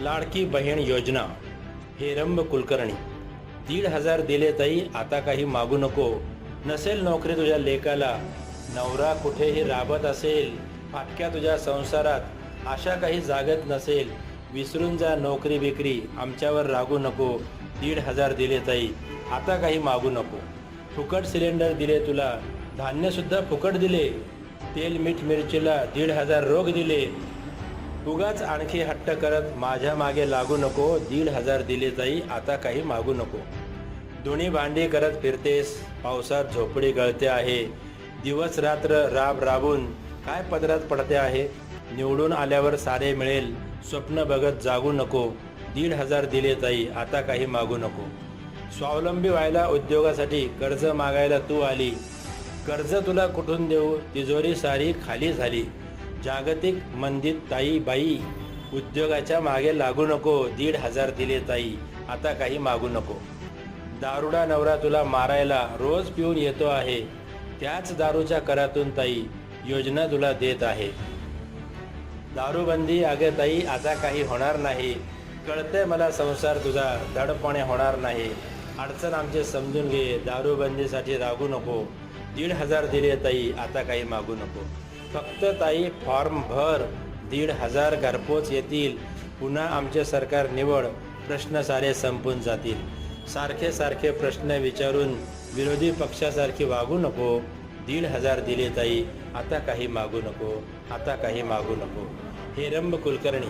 लाडकी बहीण योजना. हेरंब कुलकर्णी. दीड हजार दिले ताई आता काही मागू नको. नसेल नोकरी तुझ्या लेकाला. नवरा कुठेही राबत असेल. फाटक्या तुझ्या संसारात आशा काही जागत नसेल. विसरून जा नोकरी बिकरी. आमच्यावर रागू नको. दीड हजार दिले ताई आता काही मागू नको. फुकट सिलेंडर दिले तुला. धान्यसुद्धा फुकट दिले. तेल मीठ मिरचीला दीड हजार रोग दिले. उगाच आणखी हट्ट करत माझ्या मागे लागू नको दीड हजार दिले जाई आता काही मागू नको. दोन्ही भांडी करत फिरतेस पावसात झोपडी गळते आहे. दिवस रात्र राब राबून काय पदरात पडते आहे? निवडून आल्यावर सारे मिळेल स्वप्न बघत जागू नको. दीड हजार दिले जाई आता काही मागू नको. स्वावलंबी व्हायला उद्योगासाठी कर्ज मागायला तू आली. कर्ज तुला कुठून देऊ? तिजोरी सारी खाली झाली. जागतिक मंदित ताई बाई उद्योगाच्या मागे लागू नको दीड हजार दिले ताई आता काही मागू नको. दारुडा नवरा तुला मारायला रोज पिऊन येतो आहे त्याच दारूच्या करातून ताई योजना तुला देत आहे. दारूबंदी अगे ताई आता काही होणार नाही. कळतंय मला संसार तुझा धडपणे होणार नाही. अडचण आमचे समजून घे दारूबंदीसाठी रागू नको. दीड हजार दिले ताई आता काही मागू नको. फक्त ताई फॉर्म भर. दीड हजार घरपोच येतील. पुन्हा आमचे सरकार निवड. प्रश्न सारे संपून जातील. सारखे सारखे प्रश्न विचारून विरोधी पक्षासारखी वागू नको. दीड हजार दिले ताई आता काही मागू नको. आता काही मागू नको. हेरंब कुलकर्णी